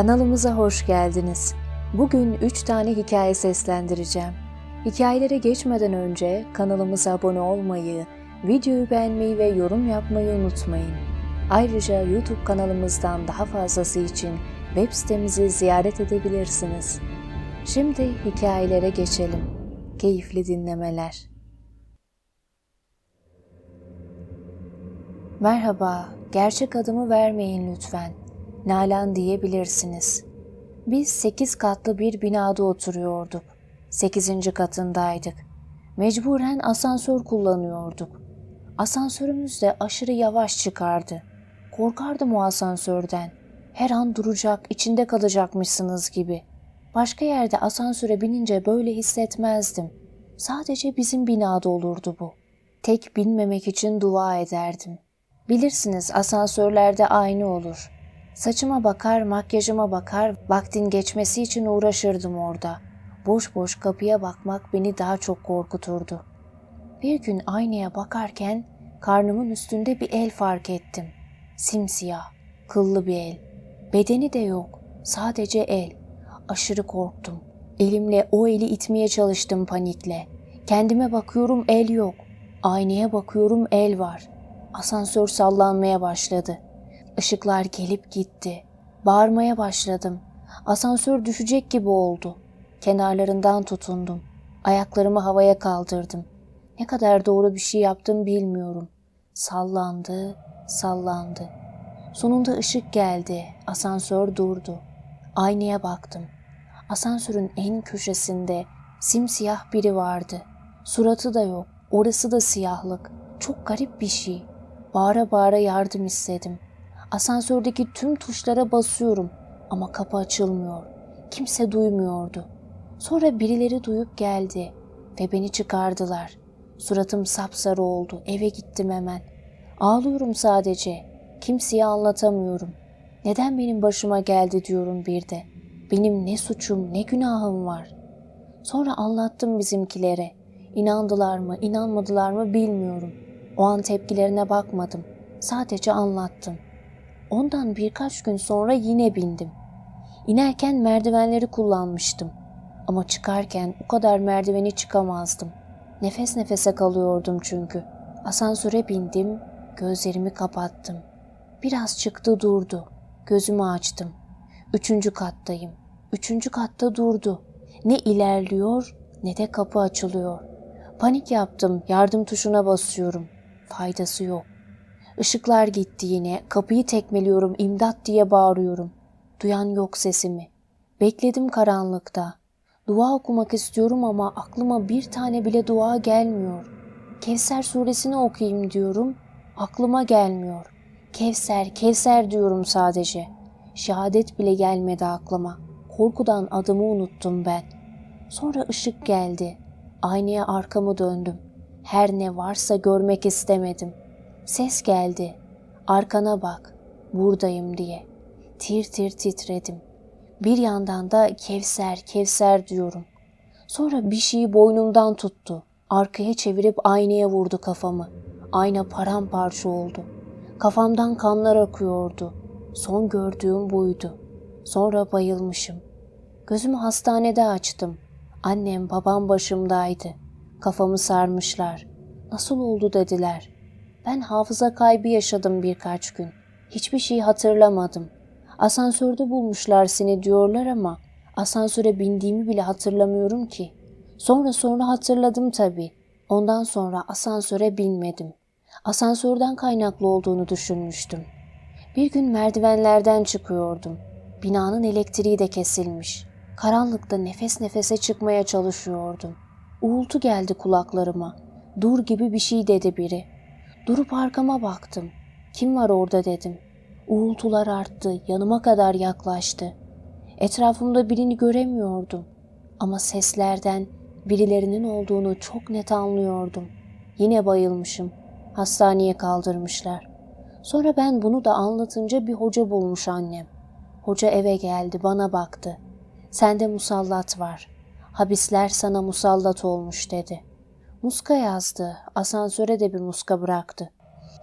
Kanalımıza hoş geldiniz. Bugün 3 tane hikaye seslendireceğim. Hikayelere geçmeden önce kanalımıza abone olmayı, videoyu beğenmeyi ve yorum yapmayı unutmayın. Ayrıca YouTube kanalımızdan daha fazlası için web sitemizi ziyaret edebilirsiniz. Şimdi hikayelere geçelim. Keyifli dinlemeler. Merhaba, gerçek adımı vermeyin lütfen. Nalan diyebilirsiniz. Biz sekiz katlı bir binada oturuyorduk. Sekizinci katındaydık. Mecburen asansör kullanıyorduk. Asansörümüz de aşırı yavaş çıkardı. Korkardım o asansörden. Her an duracak, içinde kalacakmışsınız gibi. Başka yerde asansöre binince böyle hissetmezdim. Sadece bizim binada olurdu bu. Tek binmemek için dua ederdim. Bilirsiniz asansörlerde aynı olur. Saçıma bakar, makyajıma bakar, vaktin geçmesi için uğraşırdım orada. Boş boş kapıya bakmak beni daha çok korkuturdu. Bir gün aynaya bakarken karnımın üstünde bir el fark ettim. Simsiyah, kıllı bir el. Bedeni de yok, sadece el. Aşırı korktum. Elimle o eli itmeye çalıştım panikle. Kendime bakıyorum el yok. Aynaya bakıyorum el var. Asansör sallanmaya başladı. Işıklar gelip gitti. Bağırmaya başladım. Asansör düşecek gibi oldu. Kenarlarından tutundum. Ayaklarımı havaya kaldırdım. Ne kadar doğru bir şey yaptım bilmiyorum. Sallandı, sallandı. Sonunda ışık geldi. Asansör durdu. Aynaya baktım. Asansörün en köşesinde simsiyah biri vardı. Suratı da yok. Orası da siyahlık. Çok garip bir şey. Bağıra bağıra yardım istedim. Asansördeki tüm tuşlara basıyorum ama kapı açılmıyor. Kimse duymuyordu. Sonra birileri duyup geldi ve beni çıkardılar. Suratım sapsarı oldu. Eve gittim hemen. Ağlıyorum sadece. Kimseye anlatamıyorum. Neden benim başıma geldi diyorum bir de. Benim ne suçum, ne günahım var. Sonra anlattım bizimkilere. İnandılar mı, inanmadılar mı bilmiyorum. O an tepkilerine bakmadım. Sadece anlattım. Ondan birkaç gün sonra yine bindim. İnerken merdivenleri kullanmıştım. Ama çıkarken o kadar merdiveni çıkamazdım. Nefes nefese kalıyordum çünkü. Asansöre bindim, gözlerimi kapattım. Biraz çıktı durdu. Gözümü açtım. Üçüncü kattayım. Üçüncü katta durdu. Ne ilerliyor ne de kapı açılıyor. Panik yaptım. Yardım tuşuna basıyorum. Faydası yok. Işıklar gitti yine. Kapıyı tekmeliyorum. imdat diye bağırıyorum. Duyan yok sesimi. Bekledim karanlıkta. Dua okumak istiyorum ama aklıma bir tane bile dua gelmiyor. Kevser suresini okuyayım diyorum. Aklıma gelmiyor. Kevser, Kevser diyorum sadece. Şehadet bile gelmedi aklıma. Korkudan adımı unuttum ben. Sonra ışık geldi. Aynaya arkamı döndüm. Her ne varsa görmek istemedim. Ses geldi. Arkana bak. Buradayım diye. Tir tir titredim. Bir yandan da Kevser, Kevser diyorum. Sonra bir şeyi boynumdan tuttu. Arkaya çevirip aynaya vurdu kafamı. Ayna paramparça oldu. Kafamdan kanlar akıyordu. Son gördüğüm buydu. Sonra bayılmışım. Gözümü hastanede açtım. Annem babam başımdaydı. Kafamı sarmışlar. Nasıl oldu dediler. Ben hafıza kaybı yaşadım birkaç gün. Hiçbir şey hatırlamadım. Asansörde bulmuşlar seni diyorlar ama asansöre bindiğimi bile hatırlamıyorum ki. Sonra sonra hatırladım tabii. Ondan sonra asansöre binmedim. Asansörden kaynaklı olduğunu düşünmüştüm. Bir gün merdivenlerden çıkıyordum. Binanın elektriği de kesilmiş. Karanlıkta nefes nefese çıkmaya çalışıyordum. Uğultu geldi kulaklarıma. Dur gibi bir şey dedi biri. Durup arkama baktım. Kim var orada dedim. Uğultular arttı, yanıma kadar yaklaştı. Etrafımda birini göremiyordum. Ama seslerden birilerinin olduğunu çok net anlıyordum. Yine bayılmışım. Hastaneye kaldırmışlar. Sonra ben bunu da anlatınca bir hoca bulmuş annem. Hoca eve geldi, bana baktı. Sende musallat var. Habisler sana musallat olmuş dedi. Muska yazdı. Asansöre de bir muska bıraktı.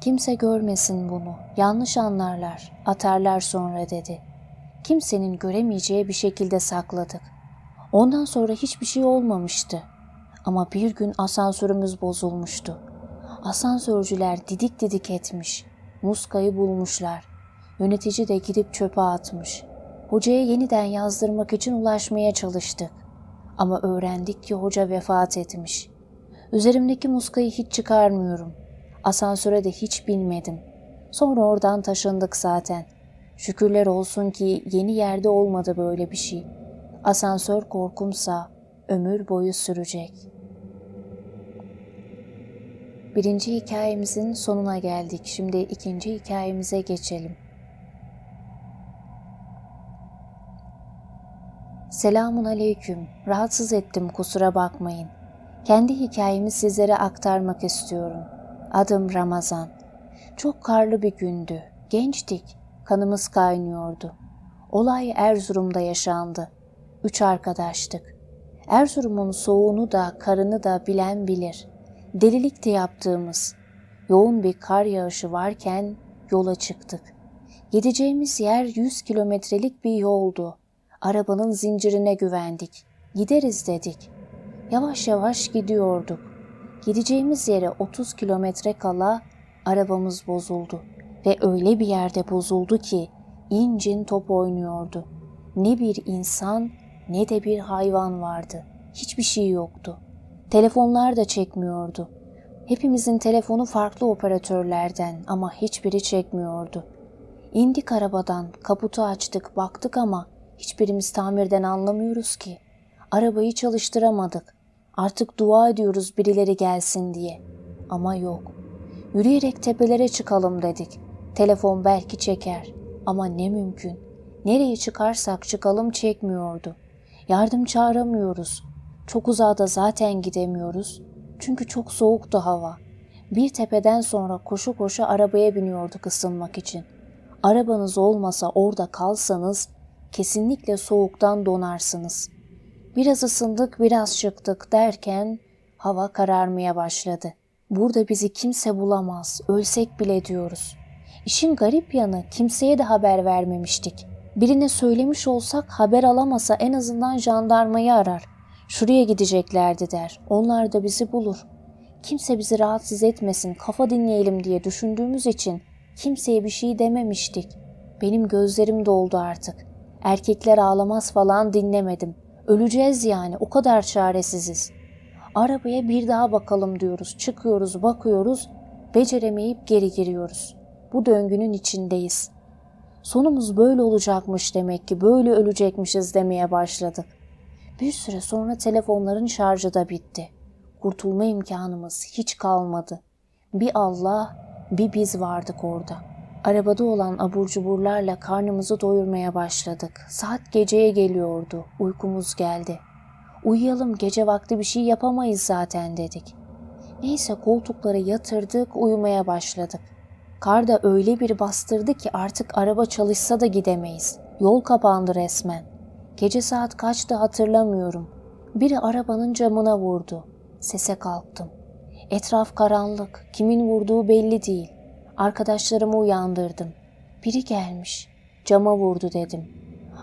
Kimse görmesin bunu. Yanlış anlarlar. Atarlar sonra dedi. kimsenin göremeyeceği bir şekilde sakladık. Ondan sonra hiçbir şey olmamıştı. Ama bir gün asansörümüz bozulmuştu. Asansörcüler didik didik etmiş. Muskayı bulmuşlar. Yönetici de gidip çöpe atmış. Hocaya yeniden yazdırmak için ulaşmaya çalıştık. Ama öğrendik ki hoca vefat etmiş. Üzerimdeki muskayı hiç çıkarmıyorum. Asansöre de hiç binmedim. Sonra oradan taşındık zaten. Şükürler olsun ki yeni yerde olmadı böyle bir şey. Asansör korkumsa ömür boyu sürecek. Birinci hikayemizin sonuna geldik. Şimdi ikinci hikayemize geçelim. Selamun aleyküm. Rahatsız ettim kusura bakmayın. Kendi hikayemi sizlere aktarmak istiyorum. Adım Ramazan. Çok karlı bir gündü. Gençtik. Kanımız kaynıyordu. Olay Erzurum'da yaşandı. Üç arkadaştık. Erzurum'un soğuğunu da karını da bilen bilir. Delilikti yaptığımız. Yoğun bir kar yağışı varken yola çıktık. Gideceğimiz yer 100 kilometrelik bir yoldu. Arabanın zincirine güvendik. Gideriz dedik. Yavaş yavaş gidiyorduk. Gideceğimiz yere 30 kilometre kala arabamız bozuldu ve öyle bir yerde bozuldu ki incin top oynuyordu. Ne bir insan ne de bir hayvan vardı. Hiçbir şey yoktu. Telefonlar da çekmiyordu. Hepimizin telefonu farklı operatörlerden ama hiçbiri çekmiyordu. İndik arabadan, kaputu açtık, baktık ama hiçbirimiz tamirden anlamıyoruz ki. Arabayı çalıştıramadık. Artık dua ediyoruz birileri gelsin diye. Ama yok. Yürüyerek tepelere çıkalım dedik. Telefon belki çeker ama ne mümkün. Nereye çıkarsak çıkalım çekmiyordu. Yardım çağıramıyoruz. Çok uzağa da zaten gidemiyoruz. Çünkü çok soğuktu hava. Bir tepeden sonra koşu koşu arabaya biniyorduk ısınmak için. Arabanız olmasa orada kalsanız kesinlikle soğuktan donarsınız. Biraz ısındık, biraz çıktık derken hava kararmaya başladı. Burada bizi kimse bulamaz, ölsek bile diyoruz. İşin garip yanı kimseye de haber vermemiştik. Birine söylemiş olsak haber alamasa en azından jandarmayı arar. Şuraya gideceklerdi der. Onlar da bizi bulur. Kimse bizi rahatsız etmesin, kafa dinleyelim diye düşündüğümüz için kimseye bir şey dememiştik. Benim gözlerim doldu artık. Erkekler ağlamaz falan dinlemedim. Öleceğiz yani o kadar çaresiziz. Arabaya bir daha bakalım diyoruz. Çıkıyoruz, bakıyoruz. Beceremeyip geri giriyoruz. Bu döngünün içindeyiz. Sonumuz böyle olacakmış demek ki, böyle ölecekmişiz demeye başladık. Bir süre sonra telefonların şarjı da bitti. Kurtulma imkanımız hiç kalmadı. Bir Allah, bir biz vardık orada. Arabada olan abur cuburlarla karnımızı doyurmaya başladık. Saat geceye geliyordu. Uykumuz geldi. Uyuyalım gece vakti bir şey yapamayız zaten dedik. Neyse koltuklara yatırdık uyumaya başladık. Kar da öyle bir bastırdı ki artık araba çalışsa da gidemeyiz. Yol kapandı resmen. Gece saat kaçtı hatırlamıyorum. Biri arabanın camına vurdu. Sese kalktım. Etraf karanlık. Kimin vurduğu belli değil. Arkadaşlarımı uyandırdım. Biri gelmiş. Cama vurdu dedim.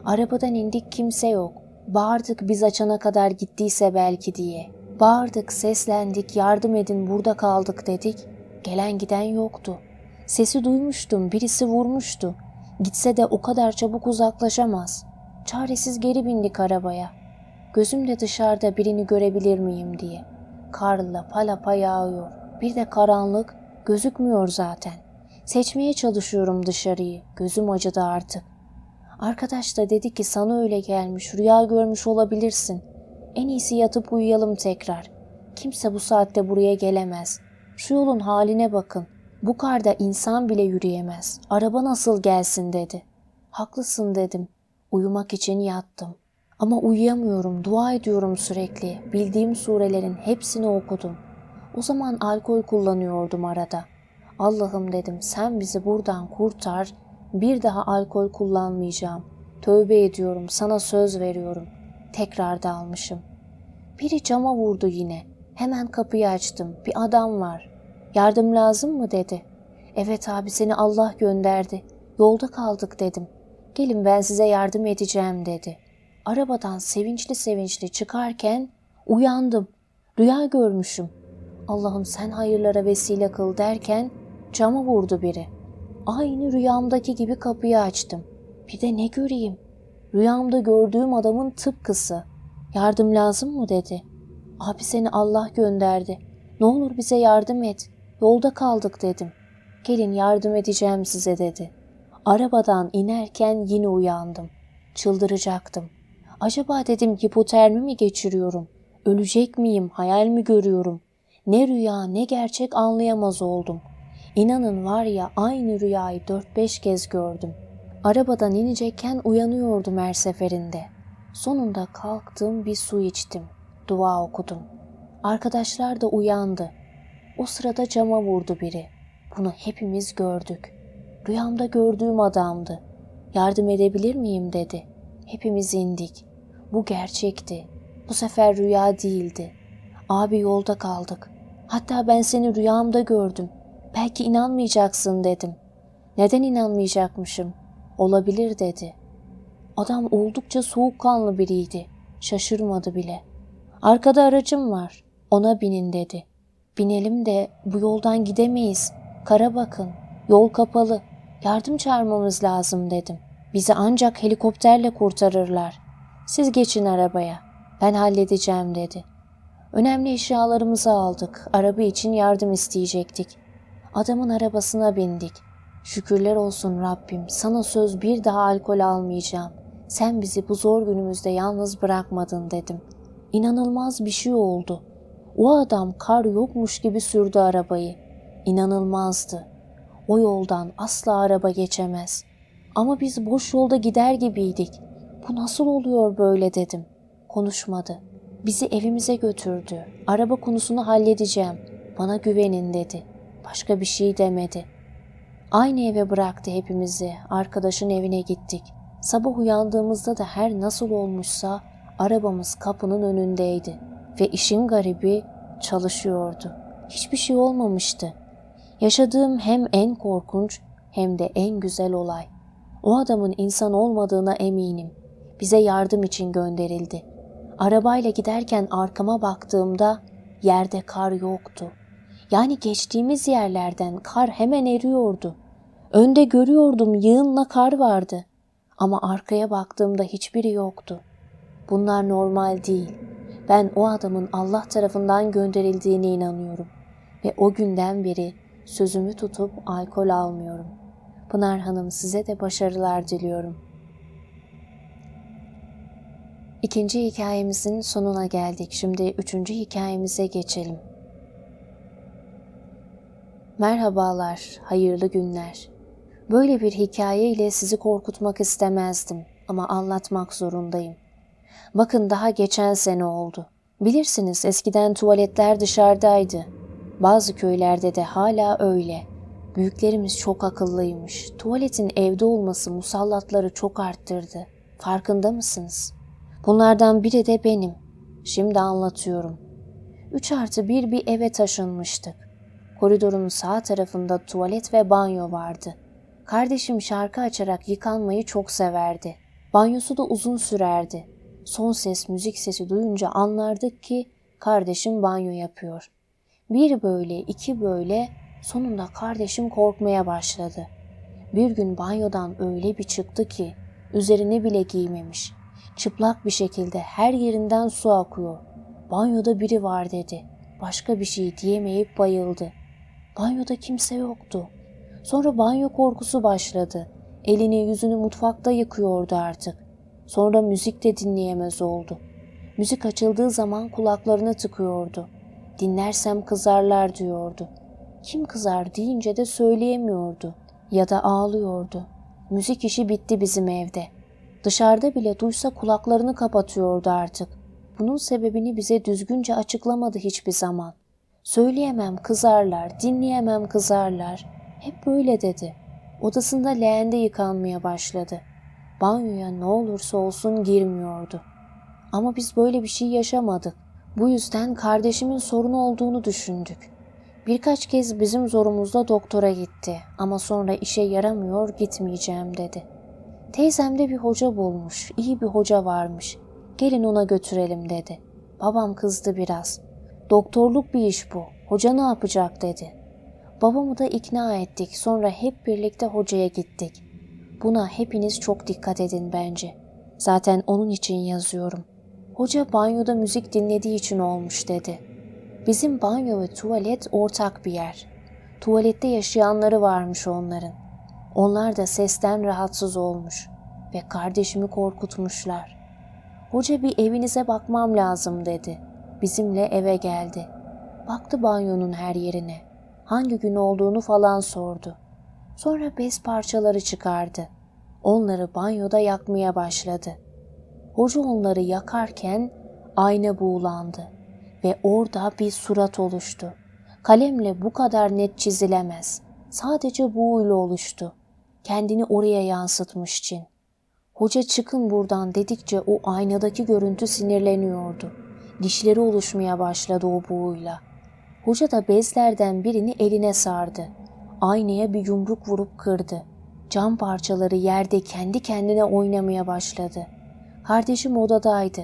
Arabadan indik kimse yok. Bağırdık biz açana kadar gittiyse belki diye. Bağırdık, seslendik, yardım edin burada kaldık dedik. Gelen giden yoktu. Sesi duymuştum, birisi vurmuştu. Gitse de o kadar çabuk uzaklaşamaz. Çaresiz geri bindik arabaya. Gözüm de dışarıda birini görebilir miyim diye. Karla palapa yağıyor. Bir de karanlık, gözükmüyor zaten. Seçmeye çalışıyorum dışarıyı. Gözüm acıdı artık. Arkadaş da dedi ki sana öyle gelmiş, rüya görmüş olabilirsin. En iyisi yatıp uyuyalım tekrar. Kimse bu saatte buraya gelemez. Şu yolun haline bakın. Bu karda insan bile yürüyemez. Araba nasıl gelsin dedi. Haklısın dedim. Uyumak için yattım. Ama uyuyamıyorum, dua ediyorum sürekli. Bildiğim surelerin hepsini okudum. O zaman alkol kullanıyordum arada. Allah'ım dedim sen bizi buradan kurtar, bir daha alkol kullanmayacağım. Tövbe ediyorum, sana söz veriyorum. Tekrar da almışım. Biri cama vurdu yine. Hemen kapıyı açtım. Bir adam var. Yardım lazım mı dedi. Evet abi seni Allah gönderdi. Yolda kaldık dedim. Gelin ben size yardım edeceğim dedi. Arabadan sevinçli sevinçli çıkarken uyandım. Rüya görmüşüm. Allah'ım sen hayırlara vesile kıl derken cama vurdu biri. Aynı rüyamdaki gibi kapıyı açtım. Bir de ne göreyim? Rüyamda gördüğüm adamın tıpkısı. Yardım lazım mı dedi. Abi seni Allah gönderdi. Ne olur bize yardım et. Yolda kaldık dedim. Gelin yardım edeceğim size dedi. Arabadan inerken yine uyandım. Çıldıracaktım. Acaba dedim hipotermi mi geçiriyorum? Ölecek miyim? Hayal mi görüyorum? Ne rüya ne gerçek anlayamaz oldum. İnanın var ya aynı rüyayı 4-5 kez gördüm. Arabadan inecekken uyanıyordum her seferinde. Sonunda kalktım bir su içtim. Dua okudum. Arkadaşlar da uyandı. O sırada cama vurdu biri. Bunu hepimiz gördük. Rüyamda gördüğüm adamdı. Yardım edebilir miyim dedi. Hepimiz indik. Bu gerçekti. Bu sefer rüya değildi. Abi yolda kaldık. Hatta ben seni rüyamda gördüm. Belki inanmayacaksın dedim. Neden inanmayacakmışım? Olabilir dedi. Adam oldukça soğukkanlı biriydi. Şaşırmadı bile. Arkada aracım var. Ona binin dedi. Binelim de bu yoldan gidemeyiz. Kara bakın. Yol kapalı. Yardım çağırmamız lazım dedim. Bizi ancak helikopterle kurtarırlar. Siz geçin arabaya. Ben halledeceğim dedi. Önemli eşyalarımızı aldık. Araba için yardım isteyecektik. Adamın arabasına bindik. Şükürler olsun Rabbim. Sana söz bir daha alkol almayacağım. Sen bizi bu zor günümüzde yalnız bırakmadın dedim. İnanılmaz bir şey oldu. O adam kar yokmuş gibi sürdü arabayı. İnanılmazdı. O yoldan asla araba geçemez. Ama biz boş yolda gider gibiydik. Bu nasıl oluyor böyle dedim. Konuşmadı. Bizi evimize götürdü. Araba konusunu halledeceğim. Bana güvenin dedi. Başka bir şey demedi. Aynı eve bıraktı hepimizi. Arkadaşın evine gittik. Sabah uyandığımızda da her nasıl olmuşsa arabamız kapının önündeydi. Ve işin garibi çalışıyordu. Hiçbir şey olmamıştı. Yaşadığım hem en korkunç hem de en güzel olay. O adamın insan olmadığına eminim. Bize yardım için gönderildi. Arabayla giderken arkama baktığımda yerde kar yoktu. Yani geçtiğimiz yerlerden kar hemen eriyordu. Önde görüyordum yığınla kar vardı. Ama arkaya baktığımda hiçbiri yoktu. Bunlar normal değil. Ben o adamın Allah tarafından gönderildiğine inanıyorum. Ve o günden beri sözümü tutup alkol almıyorum. Pınar Hanım size de başarılar diliyorum. İkinci hikayemizin sonuna geldik. Şimdi üçüncü hikayemize geçelim. Merhabalar, hayırlı günler. Böyle bir hikaye ile sizi korkutmak istemezdim ama anlatmak zorundayım. Bakın daha geçen sene oldu. Bilirsiniz eskiden tuvaletler dışarıdaydı. Bazı köylerde de hala öyle. Büyüklerimiz çok akıllıymış. Tuvaletin evde olması musallatları çok arttırdı. Farkında mısınız? Bunlardan biri de benim. Şimdi anlatıyorum. Üç artı bir bir eve taşınmıştık. Koridorun sağ tarafında tuvalet ve banyo vardı. Kardeşim şarkı açarak yıkanmayı çok severdi. Banyosu da uzun sürerdi. Son ses müzik sesi duyunca anlardık ki kardeşim banyo yapıyor. Bir böyle iki böyle sonunda kardeşim korkmaya başladı. Bir gün banyodan öyle bir çıktı ki üzerini bile giymemiş. Çıplak bir şekilde her yerinden su akıyor. Banyoda biri var dedi. Başka bir şey diyemeyip bayıldı. Banyoda kimse yoktu. Sonra banyo korkusu başladı. Elini yüzünü mutfakta yıkıyordu artık. Sonra müzik de dinleyemez oldu. Müzik açıldığı zaman kulaklarını tıkıyordu. Dinlersem kızarlar diyordu. Kim kızar deyince de söyleyemiyordu ya da ağlıyordu. Müzik işi bitti bizim evde. Dışarıda bile duysa kulaklarını kapatıyordu artık. Bunun sebebini bize düzgünce açıklamadı hiçbir zaman. Söyleyemem kızarlar, dinleyemem kızarlar. Hep böyle dedi. Odasında leğende yıkanmaya başladı. Banyoya ne olursa olsun girmiyordu. Ama biz böyle bir şey yaşamadık. Bu yüzden kardeşimin sorunu olduğunu düşündük. Birkaç kez bizim zorumuzda doktora gitti ama sonra işe yaramıyor gitmeyeceğim dedi. Teyzem de bir hoca bulmuş, iyi bir hoca varmış. Gelin ona götürelim dedi. Babam kızdı biraz. Doktorluk bir iş bu. Hoca ne yapacak dedi. Babamı da ikna ettik. Sonra hep birlikte hocaya gittik. Buna hepiniz çok dikkat edin bence. Zaten onun için yazıyorum. Hoca banyoda müzik dinlediği için olmuş dedi. Bizim banyo ve tuvalet ortak bir yer. Tuvalette yaşayanları varmış onların. Onlar da sesten rahatsız olmuş ve kardeşimi korkutmuşlar. Hoca bir evinize bakmam lazım dedi. Bizimle eve geldi. Baktı banyonun her yerine. Hangi gün olduğunu falan sordu. Sonra bez parçaları çıkardı. Onları banyoda yakmaya başladı. Hoca onları yakarken ayna buğulandı ve orada bir surat oluştu. Kalemle bu kadar net çizilemez. Sadece buğuyla oluştu. Kendini oraya yansıtmış Çin. Hoca çıkın buradan dedikçe o aynadaki görüntü sinirleniyordu. Dişleri oluşmaya başladı o buğuyla. Hoca da bezlerden birini eline sardı. Aynaya bir yumruk vurup kırdı. Cam parçaları yerde kendi kendine oynamaya başladı. Kardeşim odadaydı.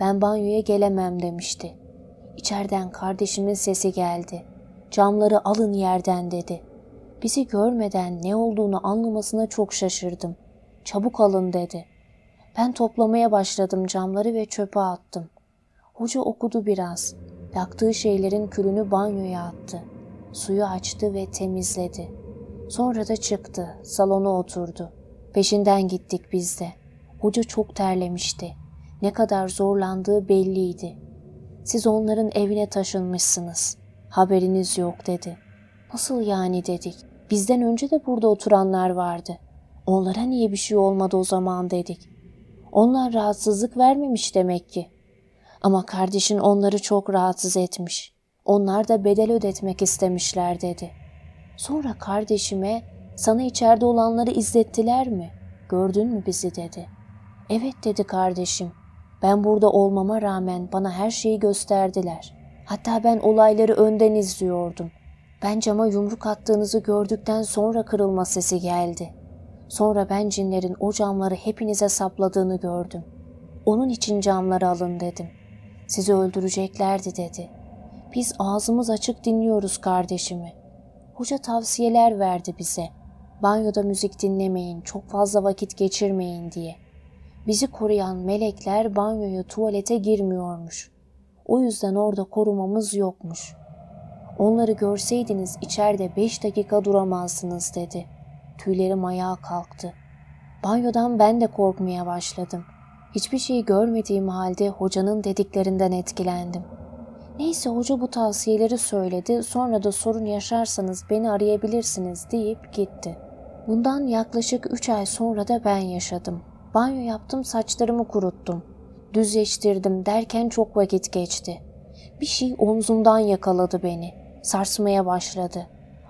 Ben banyoya gelemem demişti. İçeriden kardeşimin sesi geldi. Camları alın yerden dedi. Bizi görmeden ne olduğunu anlamasına çok şaşırdım. Çabuk alın dedi. Ben toplamaya başladım camları ve çöpe attım. Hoca okudu biraz. Yaktığı şeylerin külünü banyoya attı. Suyu açtı ve temizledi. Sonra da çıktı, salona oturdu. Peşinden gittik biz de. Hoca çok terlemişti. Ne kadar zorlandığı belliydi. Siz onların evine taşınmışsınız. Haberiniz yok dedi. Nasıl yani dedik. Bizden önce de burada oturanlar vardı. Onlara niye bir şey olmadı o zaman dedik. Onlar rahatsızlık vermemiş demek ki. Ama kardeşin onları çok rahatsız etmiş. Onlar da bedel ödetmek istemişler dedi. Sonra kardeşime sana içeride olanları izlettiler mi? Gördün mü bizi dedi. Evet dedi kardeşim. Ben burada olmama rağmen bana her şeyi gösterdiler. Hatta ben olayları önden izliyordum. Ben cama yumruk attığınızı gördükten sonra kırılma sesi geldi. Sonra ben cinlerin o camları hepinize sapladığını gördüm. Onun için camları alın dedim. Sizi öldüreceklerdi dedi. Biz ağzımız açık dinliyoruz kardeşimi. Hoca tavsiyeler verdi bize. Banyoda müzik dinlemeyin, çok fazla vakit geçirmeyin diye. Bizi koruyan melekler banyoya, tuvalete girmiyormuş. O yüzden orada korumamız yokmuş. Onları görseydiniz içeride beş dakika duramazsınız dedi. Tüylerim ayağa kalktı. Banyodan ben de korkmaya başladım. Hiçbir şey görmediğim halde hocanın dediklerinden etkilendim. Neyse hoca bu tavsiyeleri söyledi. Sonra da sorun yaşarsanız beni arayabilirsiniz deyip gitti. Bundan yaklaşık 3 ay sonra da ben yaşadım. Banyo yaptım, saçlarımı kuruttum. Düzleştirdim derken çok vakit geçti. Bir şey omzumdan yakaladı beni. Sarsmaya başladı.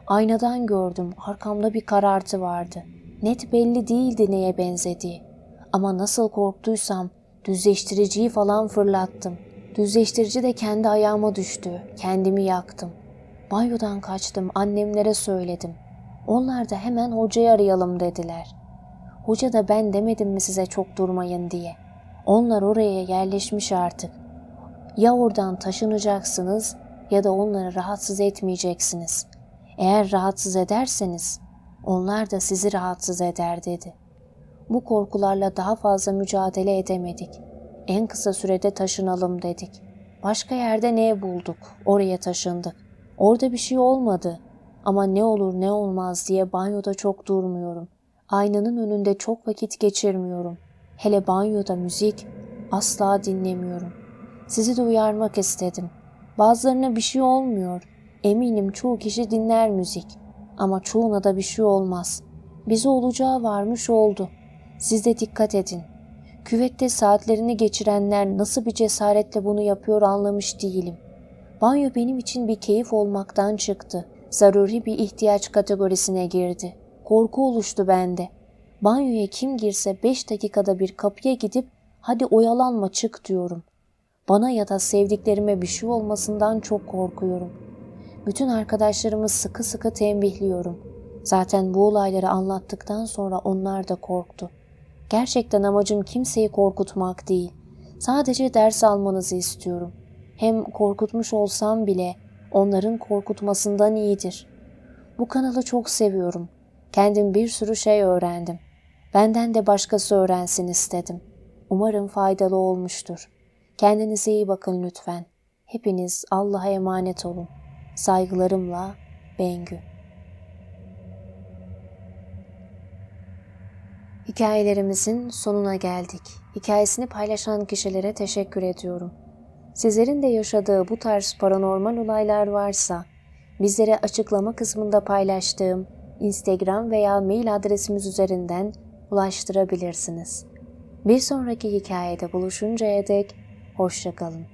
Aynadan gördüm, arkamda bir karartı vardı. Net belli değildi neye benzediği. Ama nasıl korktuysam düzleştiriciyi falan fırlattım. Düzleştirici de kendi ayağıma düştü. Kendimi yaktım. Banyodan kaçtım, annemlere söyledim. Onlar da hemen hocayı arayalım dediler. Hoca da ben demedim mi size çok durmayın diye. Onlar oraya yerleşmiş artık. Ya oradan taşınacaksınız ya da onları rahatsız etmeyeceksiniz. Eğer rahatsız ederseniz onlar da sizi rahatsız eder dedi. Bu korkularla daha fazla mücadele edemedik. En kısa sürede taşınalım dedik. Başka yerde ne bulduk? Oraya taşındık. Orada bir şey olmadı. Ama ne olur ne olmaz diye banyoda çok durmuyorum. Aynanın önünde çok vakit geçirmiyorum. Hele banyoda müzik asla dinlemiyorum. Sizi de uyarmak istedim. Bazılarına bir şey olmuyor. Eminim çoğu kişi dinler müzik. Ama çoğuna da bir şey olmaz. Bize olacağı varmış oldu. Siz de dikkat edin. Küvette saatlerini geçirenler nasıl bir cesaretle bunu yapıyor anlamış değilim. Banyo benim için bir keyif olmaktan çıktı. Zaruri bir ihtiyaç kategorisine girdi. Korku oluştu bende. Banyoya kim girse beş dakikada bir kapıya gidip hadi oyalanma çık diyorum. Bana ya da sevdiklerime bir şey olmasından çok korkuyorum. Bütün arkadaşlarımı sıkı sıkı tembihliyorum. Zaten bu olayları anlattıktan sonra onlar da korktu. Gerçekten amacım kimseyi korkutmak değil. Sadece ders almanızı istiyorum. Hem korkutmuş olsam bile onların korkutmasından iyidir. Bu kanalı çok seviyorum. Kendim bir sürü şey öğrendim. Benden de başkası öğrensin istedim. Umarım faydalı olmuştur. Kendinize iyi bakın lütfen. Hepiniz Allah'a emanet olun. Saygılarımla Bengü. Hikayelerimizin sonuna geldik. Hikayesini paylaşan kişilere teşekkür ediyorum. Sizlerin de yaşadığı bu tarz paranormal olaylar varsa bizlere açıklama kısmında paylaştığım Instagram veya mail adresimiz üzerinden ulaştırabilirsiniz. Bir sonraki hikayede buluşuncaya dek hoşçakalın.